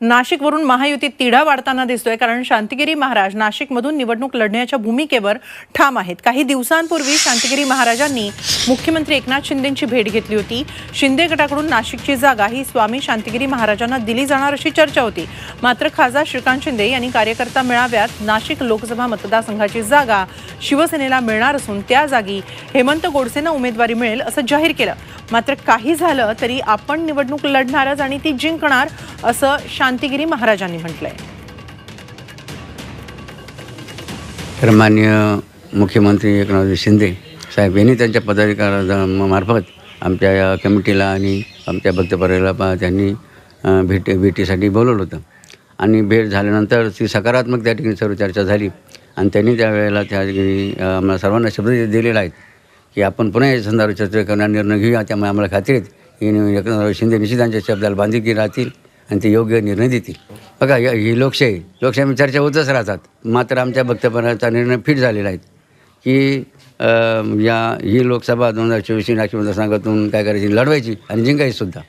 नाशिकवरून महायुतीत तिढा वाढताना दिसतोय कारण शांतिगिरी महाराज नाशिकमधून निवडणूक लढण्याच्या भूमिकेवर ठाम आहेत. काही दिवसांपूर्वी शांतिगिरी महाराजांनी मुख्यमंत्री एकनाथ शिंदेची भेट घेतली होती. शिंदे गटाकडून नाशिकची जागा ही स्वामी शांतिगिरी महाराजांना दिली जाणार अशी चर्चा होती. मात्र खासदार श्रीकांत शिंदे यांनी कार्यकर्ता मेळाव्यात नाशिक लोकसभा मतदारसंघाची जागा शिवसेनेला मिळणार असून त्या जागी हेमंत गोडसेंना उमेदवारी मिळेल असं जाहीर केलं. मात्र काही झालं तरी आपण निवडणूक लढणारच आणि ती जिंकणार असं शांतिगिरी महाराजांनी म्हटलंय. तर मान्य मुख्यमंत्री एकनाथ शिंदे साहेब यांनी त्यांच्या पदाधिकाऱ्यामार्फत आमच्या या कमिटीला आणि आमच्या भक्तपराला पा त्यांनी भेट भेटीसाठी बोलवलं होतं. आणि भेट झाल्यानंतर ती सकारात्मक त्या ठिकाणी सर्व चर्चा झाली. आणि त्यांनी त्यावेळेला त्या ठिकाणी आम्हाला सर्वांना शब्द दिलेला आहेत की आपण पुन्हा या संदर्भात चर्चा करणार निर्णय घेऊया. त्यामुळे आम्हाला खात्री आहेत की एकनाथ शिंदे निश्चितांच्या शब्दाला बांधिलकी राहतील. आणि ते योग्य निर्णय देतील. बघा या- ही लोकशाही लोकशाही चर्चा होतच राहतात. मात्र आमच्या भक्तपणाचा निर्णय फिट झालेला आहे. की या ही लोकसभा दोन हजार चोवीस नाशिक मतदारसंघातून काय करायची? लढवायची आणि जिंकायची सुद्धा.